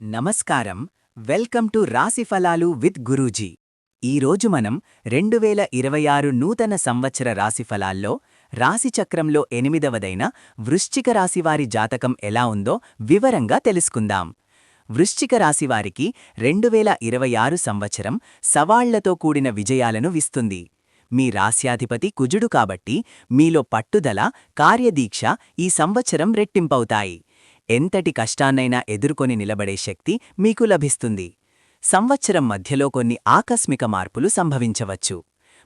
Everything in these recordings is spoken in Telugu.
నమస్కారం. వెల్కమ్ టు రాశిఫలాలు విత్ గురూజీ. ఈరోజు మనం రెండు వేల ఇరవై ఆరు నూతన సంవత్సర రాశిఫలాల్లో రాశిచక్రంలో ఎనిమిదవదైన వృశ్చిక రాశివారి జాతకం ఎలా ఉందో వివరంగా తెలుసుకుందాం. వృశ్చిక రాశివారికి రెండు వేల ఇరవై ఆరు సంవత్సరం సవాళ్ళతో కూడిన విజయాలను విస్తుంది మీ రాశ్యాధిపతి కుజుడు కాబట్టి మీలో పట్టుదల కార్యదీక్ష ఈ సంవత్సరం రెట్టింపవుతాయి. ఎంతటి కష్టాన్నైనా ఎదుర్కొని నిలబడే శక్తి మీకు లభిస్తుంది. సంవత్సరం మధ్యలో కొన్ని ఆకస్మిక మార్పులు సంభవించవచ్చు.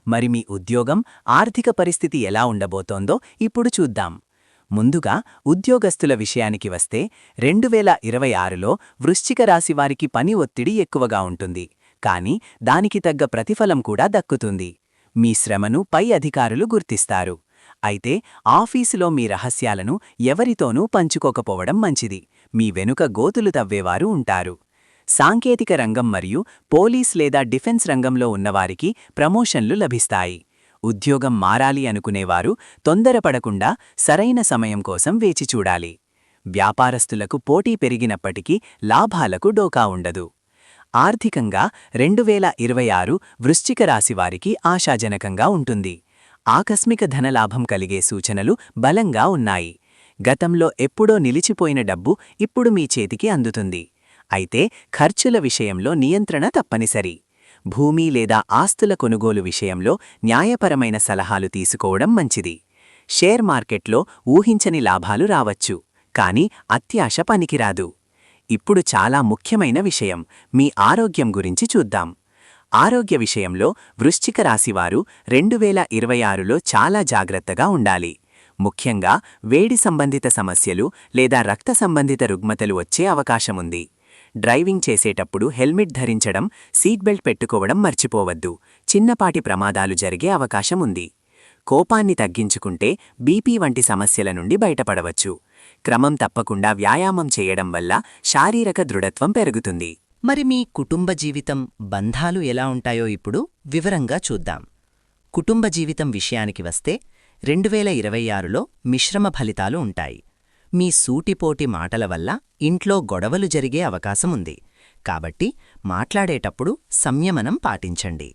మరి మీ ఉద్యోగం ఆర్థిక పరిస్థితి ఎలా ఉండబోతోందో ఇప్పుడు చూద్దాం. ముందుగా ఉద్యోగస్తుల విషయానికి వస్తే రెండు వేల ఇరవై ఆరులో వృశ్చిక రాశివారికి పని ఒత్తిడి ఎక్కువగా ఉంటుంది. కానీ దానికి తగ్గ ప్రతిఫలం కూడా దక్కుతుంది. మీ శ్రమను పై అధికారులు గుర్తిస్తారు. అయితే ఆఫీసులో మీ రహస్యాలను ఎవరితోనూ పంచుకోకపోవడం మంచిది. మీ వెనుక గోతులు తవ్వేవారు ఉంటారు. సాంకేతిక రంగం మరియు పోలీస్ లేదా డిఫెన్స్ రంగంలో ఉన్నవారికి ప్రమోషన్లు లభిస్తాయి. ఉద్యోగం మారాలి అనుకునేవారు తొందరపడకుండా సరైన సమయం కోసం వేచి చూడాలి. వ్యాపారస్తులకు పోటీ పెరిగినప్పటికీ లాభాలకు డోకా ఉండదు. ఆర్థికంగా రెండు వేల ఇరవై ఆరు వృశ్చిక రాశివారికి ఆశాజనకంగా ఉంటుంది. ఆకస్మిక ధనలాభం కలిగే సూచనలు బలంగా ఉన్నాయి. గతంలో ఎప్పుడో నిలిచిపోయిన డబ్బు ఇప్పుడు మీ చేతికి అందుతుంది. అయితే ఖర్చుల విషయంలో నియంత్రణ తప్పనిసరి. భూమి లేదా ఆస్తుల కొనుగోలు విషయంలో న్యాయపరమైన సలహాలు తీసుకోవడం మంచిది. షేర్ మార్కెట్లో ఊహించని లాభాలు రావచ్చు కాని అత్యాశ పనికిరాదు. ఇప్పుడు చాలా ముఖ్యమైన విషయం మీ ఆరోగ్యం గురించి చూద్దాం. ఆరోగ్య విషయంలో వృశ్చిక రాశివారు రెండు వేల ఇరవై ఆరులో చాలా జాగ్రత్తగా ఉండాలి. ముఖ్యంగా వేడి సంబంధిత సమస్యలు లేదా రక్త సంబంధిత రుగ్మతలు వచ్చే అవకాశముంది. డ్రైవింగ్ చేసేటప్పుడు హెల్మెట్ ధరించడం సీట్ బెల్ట్ పెట్టుకోవడం మర్చిపోవద్దు. చిన్నపాటి ప్రమాదాలు జరిగే అవకాశముంది. కోపాన్ని తగ్గించుకుంటే బీపీ వంటి సమస్యల నుండి బయటపడవచ్చు. క్రమం తప్పకుండా వ్యాయామం చేయడం వల్ల శారీరక దృఢత్వం పెరుగుతుంది. మరి మీ కుటుంబ జీవితం బంధాలు ఎలా ఉంటాయో ఇప్పుడు వివరంగా చూద్దాం. కుటుంబ జీవితం విషయానికి వస్తే రెండు వేల ఇరవై ఆరులో మిశ్రమ ఫలితాలు ఉంటాయి. మీ సూటిపోటి మాటల వల్ల ఇంట్లో గొడవలు జరిగే అవకాశముంది కాబట్టి మాట్లాడేటప్పుడు సంయమనం పాటించండి.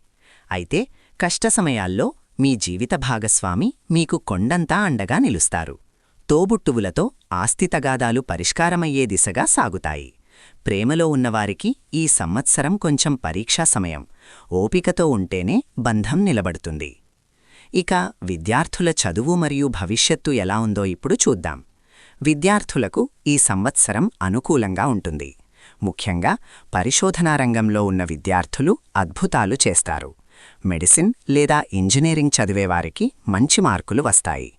అయితే కష్ట సమయాల్లో మీ జీవిత భాగస్వామి మీకు కొండంతా అండగా నిలుస్తారు. తోబుట్టువులతో ఆస్తితగాదాలు పరిష్కారమయ్యే దిశగా సాగుతాయి. ప్రేమలో ఉన్నవారికి ఈ సంవత్సరం కొంచెం పరీక్షా సమయం. ఓపికతో ఉంటేనే బంధం నిలబడుతుంది. ఇక విద్యార్థుల చదువు మరియు భవిష్యత్తు ఎలా ఉందో ఇప్పుడు చూద్దాం. విద్యార్థులకు ఈ సంవత్సరం అనుకూలంగా ఉంటుంది. ముఖ్యంగా పరిశోధనా రంగంలో ఉన్న విద్యార్థులు అద్భుతాలు చేస్తారు. మెడిసిన్ లేదా ఇంజనీరింగ్ చదివేవారికి మంచి మార్కులు వస్తాయి.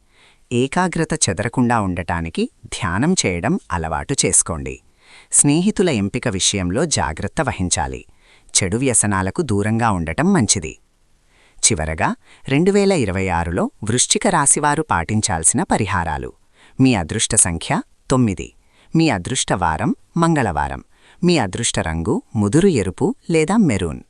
ఏకాగ్రత చెదరకుండా ఉండటానికి ధ్యానం చేయడం అలవాటు చేసుకోండి. స్నేహితుల ఎంపిక విషయంలో జాగ్రత్త వహించాలి. చెడు వ్యసనాలకు దూరంగా ఉండటం మంచిది. చివరగా రెండు వేల ఇరవై ఆరులో వృశ్చిక రాశివారు పాటించాల్సిన పరిహారాలు. మీ అదృష్ట సంఖ్య తొమ్మిది. మీ అదృష్ట వారం మంగళవారం. మీ అదృష్ట రంగు ముదురు ఎరుపు లేదా మెరూన్.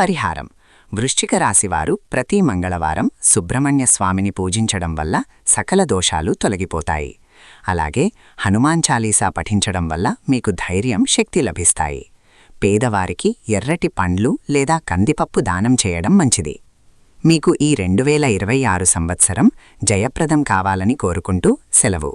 పరిహారం. వృశ్చిక రాశివారు ప్రతి మంగళవారం సుబ్రహ్మణ్య స్వామిని పూజించడం వల్ల సకల దోషాలు తొలగిపోతాయి. అలాగే హనుమాన్ చాలీసా పఠించడం వల్ల మీకు ధైర్యం శక్తి లభిస్తాయి. పేదవారికి ఎర్రటి పండ్లు లేదా కందిపప్పు దానం చేయడం మంచిది. మీకు ఈ రెండు వేల ఇరవై ఆరు సంవత్సరం జయప్రదం కావాలని కోరుకుంటూ సెలవు.